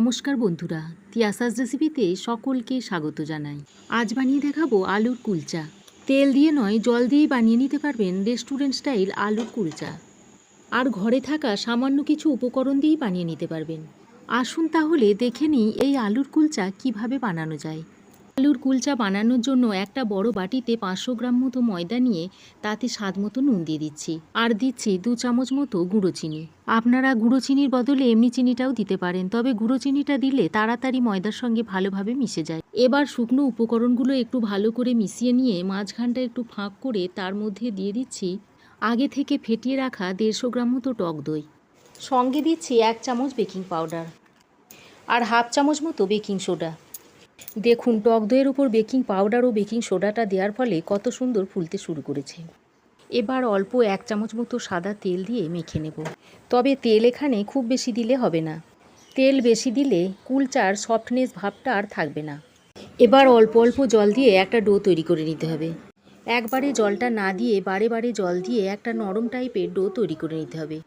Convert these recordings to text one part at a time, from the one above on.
নমস্কার বন্ধুরা, তিয়াসাস রেসিপিতে সকলকে স্বাগত জানাই। আজ বানিয়ে দেখাবো আলুর কুলচা। তেল দিয়ে নয়, জল দিয়েই বানিয়ে নিতে পারবেন রেস্টুরেন্ট স্টাইল আলুর কুলচা। আর ঘরে থাকা সামান্য কিছু উপকরণ দিয়েই বানিয়ে নিতে পারবেন। আসুন তাহলে দেখে নিই এই আলুর কুলচা কীভাবে বানানো যায়। আলুর কুলচা বানানোর জন্য একটা বড় বাটিতে পাঁচশো গ্রাম মতো ময়দা নিয়ে তাতে স্বাদ মতো নুন দিয়ে দিচ্ছি। আর দিচ্ছি দু চামচ মতো গুঁড়ো চিনি। আপনারা গুঁড়ো চিনির বদলে এমনি চিনিটাও দিতে পারেন, তবে গুঁড়ো চিনিটা দিলে তাড়াতাড়ি ময়দার সঙ্গে ভালোভাবে মিশে যায়। এবার শুকনো উপকরণগুলো একটু ভালো করে মিশিয়ে নিয়ে মাঝখানটা একটু ফাঁক করে তার মধ্যে দিয়ে দিচ্ছি আগে থেকে ফেটিয়ে রাখা দেড়শো গ্রাম মতো টক দই। সঙ্গে দিচ্ছি এক চামচ বেকিং পাউডার। আর হাফ চামচ মতো বেকিং সোডা। দেখুন, টক দইয়ের উপর বেকিং পাউডার ও বেকিং সোডাটা দেওয়ার ফলে কত সুন্দর ফুলতে শুরু করেছে। এবার অল্প এক চামচ মতো সাদা তেল দিয়ে মেখে নেব। তবে তেল এখানে খুব বেশি দিলে হবে না। তেল বেশি দিলে কুলচার, সফটনেস ভাবটা আর থাকবে না। এবার অল্প অল্প জল দিয়ে একটা ডো তৈরি করে নিতে হবে। একবারে জলটা না দিয়ে বারে বারে জল দিয়ে একটা নরম টাইপের ডো তৈরি করে নিতে হবে।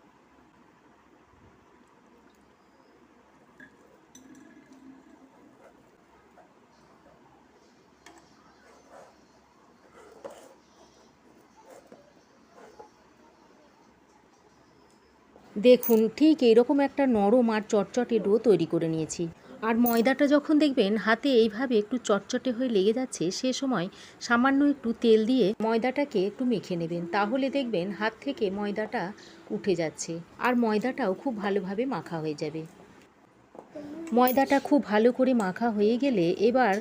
দেখুন, ঠিক এইরকম একটা নরম আর চটচটে ডো তৈরি করে নিয়েছি। আর ময়দাটা যখন দেখবেন হাতে এইভাবে একটু চটচটে হয়ে লেগে যাচ্ছে, সে সময় সামান্য একটু তেল দিয়ে ময়দাটাকে একটু মেখে নেবেন। তাহলে দেখবেন হাত থেকে ময়দাটা উঠে যাচ্ছে আর ময়দাটাও খুব ভালোভাবে মাখা হয়ে যাবে। ময়দাটা খুব ভালো করে মাখা হয়ে গেলে এবার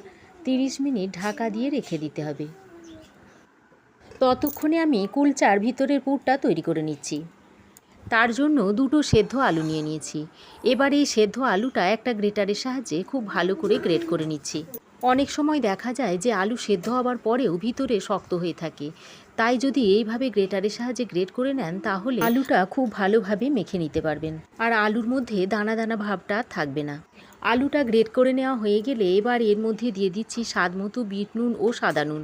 তিরিশ মিনিট ঢাকা দিয়ে রেখে দিতে হবে। ততক্ষণে আমি কুলচার ভিতরের পুরটা তৈরি করে নিচ্ছি। তার জন্য দুটো সেদ্ধ আলু নিয়ে নিয়েছি। এবার এই সেদ্ধ আলুটা একটা গ্রেটারের সাহায্যে খুব ভালো করে গ্রেট করে নিচ্ছি। অনেক সময় দেখা যায় যে আলু সেদ্ধ হওয়ার পরেও ভিতরে শক্ত হয়ে থাকে। তাই যদি এইভাবে গ্রেটারের সাহায্যে গ্রেট করে নেন, তাহলে আলুটা খুব ভালোভাবে মেখে নিতে পারবেন। আর আলুর মধ্যে দানা দানা ভাবটা থাকবে না। আলুটা গ্রেট করে নেওয়া হয়ে গেলে এবার এর মধ্যে দিয়ে দিচ্ছি স্বাদ মতো বিট নুন ও সাদা নুন।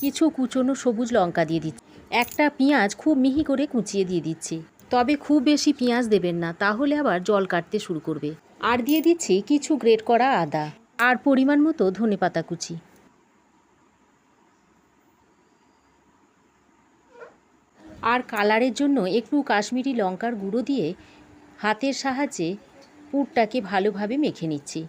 কিছু কুচনো সবুজ লঙ্কা দিয়ে দিচ্ছি। একটা পেঁয়াজ খুব মিহি করে কুচিয়ে দিয়ে দিচ্ছি। তবে খুব বেশি পেঁয়াজ দেবেন না, তাহলে আবার জল কাটতে শুরু করবে। আর দিয়ে দিচ্ছি কিছু গ্রেট করা আদা। আর পরিমাণ মতো ধনে পাতা কুচি। আর কালারের জন্য একটু কাশ্মীরি লঙ্কার গুঁড়ো দিয়ে হাতের সাহায্যে পুরটাকে ভালোভাবে মেখে নিচ্ছি।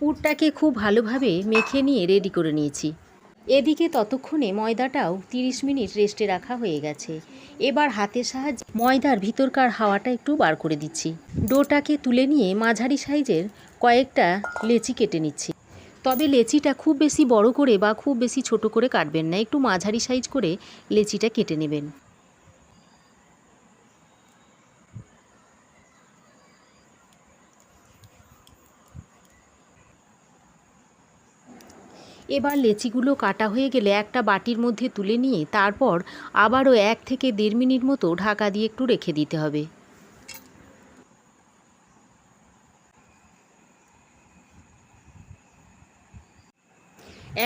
পুরটাকে খুব ভালোভাবে মেখে নিয়ে রেডি করে নিয়েছি। এদিকে ততক্ষণে ময়দাটাও 30 মিনিট রেস্টে রাখা হয়ে গেছে। এবার হাতের সাহায্যে ময়দার ভিতরকার হাওয়াটা একটু বার করে দিচ্ছি। ডোটাকে তুলে নিয়ে মাঝারি সাইজের কয়েকটা লেচি কেটে নিচ্ছি। তবে লেচিটা খুব বেশি বড় করে বা খুব বেশি ছোট করে কাটবেন না, একটু মাঝারি সাইজ করে লেচিটা কেটে নেবেন। এবার লেচিগুলো কাটা হয়ে গেলে একটা বাটির মধ্যে তুলে নিয়ে তারপর আবারও এক থেকে দেড় মিনিট মতো ঢাকা দিয়ে একটু রেখে দিতে হবে।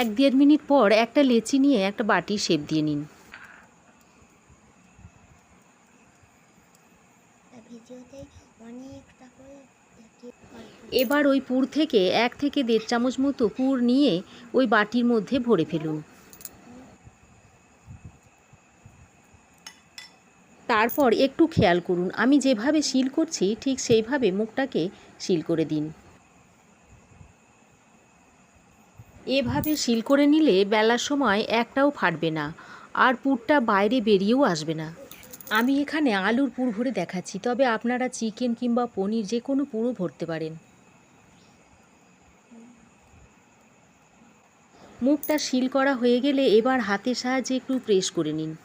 এক দেড় মিনিট পর একটা লেচি নিয়ে একটা বাটির শেপ দিয়ে নিন। অনেকটা করে এবার ওই পুর থেকে এক থেকে দেড় চামচ মতো পুর নিয়ে ওই বাটির মধ্যে ভরে ফেলুন। তারপর একটু খেয়াল করুন, আমি যেভাবে শিল করছি ঠিক সেইভাবে মুখটাকে শিল করে দিন। এভাবে শিল করে নিলে বেলার সময় একটাও ফাটবে না, আর পুরটা বাইরে বেরিয়েও আসবে না। আমি এখানে আলুর পুর ভরে দেখাচ্ছি, তবে আপনারা চিকেন কিংবা পনির যে কোনো পুরো ভরতে পারেন। মুখটা শিল করা হয়ে গেলে এবার হাতের সাহায্যে একটু প্রেস করে নিন।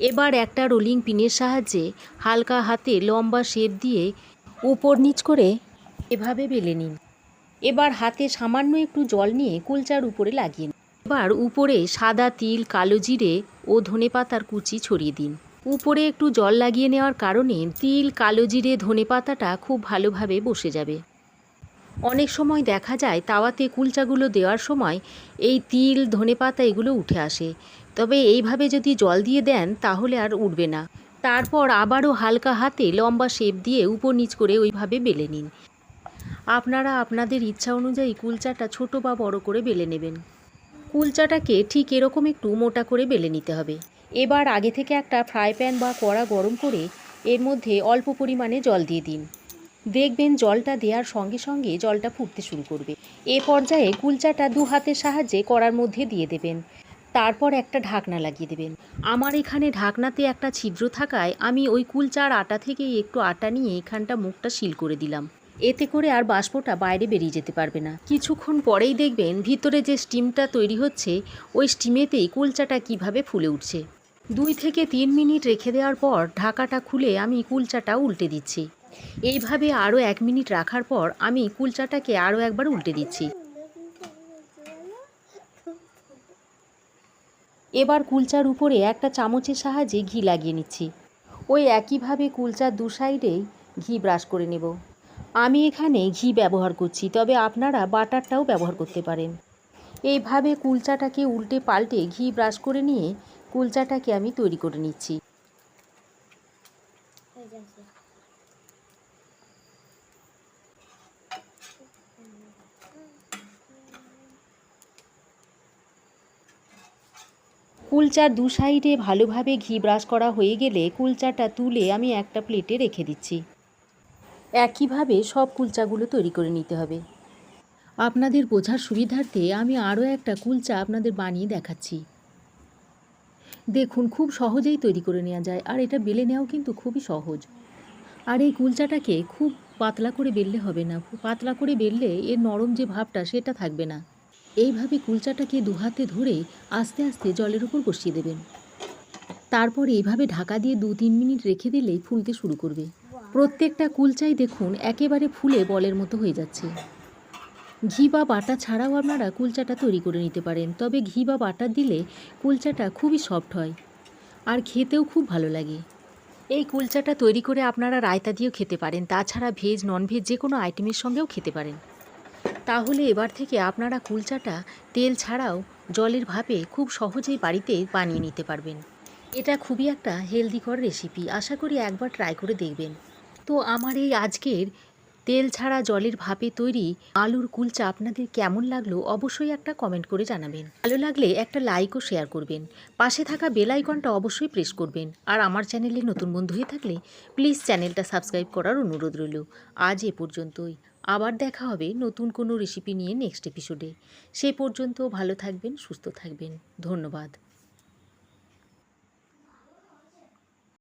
এবার একটা রোলিং পিনের সাহায্যে হালকা হাতে লম্বা শেপ দিয়ে উপর নিচ করে এভাবে বেলে নিন। এবার হাতে সামান্য একটু জল নিয়ে কুলচার উপরে লাগিয়ে এবার উপরে সাদা তিল, কালো জিরে ও ধনেপাতার কুচি ছড়িয়ে দিন। উপরে একটু জল লাগিয়ে নেওয়ার কারণে তিল, কালো জিরে, ধনেপাতাটা খুব ভালোভাবে বসে যাবে। অনেক সময় দেখা যায় তাওয়াতে কুলচাগুলো দেওয়ার সময় এই তিল, ধনেপাতা এগুলো উঠে আসে। তবে এইভাবে যদি জল দিয়ে দেন তাহলে আর উঠবে না। তারপর আবারও হালকা হাতে লম্বা শেপ দিয়ে উপর নিচ করে ওইভাবে বেলে নিন। আপনারা আপনাদের ইচ্ছা অনুযায়ী কুলচাটা ছোট বা বড় করে বেলে নেবেন। কুলচাটাকে ঠিক এরকম একটু মোটা করে বেলে নিতে হবে। এবার আগে থেকে একটা ফ্রাই প্যান বা কড়া গরম করে এর মধ্যে অল্প পরিমাণে জল দিয়ে দিন। দেখবেন জলটা দেওয়ার সঙ্গে সঙ্গে জলটা ফুটতে শুরু করবে। এ পর্যায়ে কুলচাটা দু হাতের সাহায্যে কড়ার মধ্যে দিয়ে দেবেন। তারপর একটা ঢাকনা লাগিয়ে দেবেন। আমার এখানে ঢাকনাতে একটা ছিদ্র থাকায় আমি ওই কুলচার আটা থেকেই একটু আটা নিয়ে এখানটা মুখটা সিল করে দিলাম। এতে করে আর বাষ্পটা বাইরে বেরিয়ে যেতে পারবে না। কিছুক্ষণ পরেই দেখবেন ভিতরে যে স্টিমটা তৈরি হচ্ছে, ওই স্টিমেতেই কুলচাটা কীভাবে ফুলে উঠছে। দুই থেকে তিন মিনিট রেখে দেওয়ার পর ঢাকাটা খুলে আমি কুলচাটা উল্টে দিচ্ছি। এইভাবে আরও এক মিনিট রাখার পর আমি কুলচাটাকে আরও একবার উল্টে দিচ্ছি। এবার কুলচার উপরে একটা চামচের সাহায্যে ঘি লাগিয়ে নিচ্ছি। ওই একইভাবে কুলচার দু সাইডেই ঘি ব্রাশ করে নেব। আমি এখানে ঘি ব্যবহার করছি, তবে আপনারা বাটারটাও ব্যবহার করতে পারেন। এইভাবে কুলচাটাকে উল্টে পাল্টে ঘি ব্রাশ করে নিয়ে কুলচাটাকে আমি তৈরি করে নিচ্ছি। কুলচার দু সাইডে ভালোভাবে ঘি ব্রাশ করা হয়ে গেলে কুলচাটা তুলে আমি একটা প্লেটে রেখে দিচ্ছি। একইভাবে সব কুলচাগুলো তৈরি করে নিতে হবে। আপনাদের বোঝার সুবিধার্থে আমি আরও একটা কুলচা আপনাদের বানিয়ে দেখাচ্ছি। দেখুন, খুব সহজেই তৈরি করে নেওয়া যায়, আর এটা বেলে নেওয়াও কিন্তু খুবই সহজ। আর এই কুলচাটাকে খুব পাতলা করে বেললে হবে না, পাতলা করে বেললে এর নরম যে ভাবটা সেটা থাকবে না। এইভাবে কুলচাটাকে দু হাতে ধরে আস্তে আস্তে জলের উপর বসিয়ে দেবেন। তারপর এইভাবে ঢাকা দিয়ে দু তিন মিনিট রেখে দিলেই ফুলতে শুরু করবে। প্রত্যেকটা কুলচাই দেখুন একেবারে ফুলে বলের মতো হয়ে যাচ্ছে। ঘি বা বাটা ছাড়াও আপনারা কুলচাটা তৈরি করে নিতে পারেন, তবে ঘি বা বাটা দিলে কুলচাটা খুবই সফট হয় আর খেতেও খুব ভালো লাগে। এই কুলচাটা তৈরি করে আপনারা রায়তা দিয়েও খেতে পারেন, তাছাড়া ভেজ নন ভেজ যে কোনো আইটেমের সঙ্গেও খেতে পারেন। তাহলে এবার থেকে আপনারা কুলচাটা তেল ছাড়াও জলের ভাপে খুব সহজেই বাড়িতে বানিয়ে নিতে পারবেন। এটা খুবই একটা হেলদিকর রেসিপি আশা করি একবার ট্রাই করে দেখবেন। তো আমার এই আজকের তেল ছাড়া জলের ভাপে তৈরি আলুর কুলচা আপনাদের কেমন লাগল অবশ্যই একটা কমেন্ট করে জানাবেন। ভালো লাগলে একটা লাইক ও শেয়ার করবেন। পাশে থাকা বেল আইকনটা অবশ্যই প্রেস করবেন। আর আমার চ্যানেলে নতুন বন্ধু হয়ে থাকলে প্লিজ চ্যানেলটা সাবস্ক্রাইব করার অনুরোধ রইল। আজ এ পর্যন্তই। আবার দেখা হবে নতুন কোনো রেসিপি নিয়ে নেক্সট এপিসোডে সে পর্যন্ত ভালো থাকবেন, সুস্থ থাকবেন। ধন্যবাদ।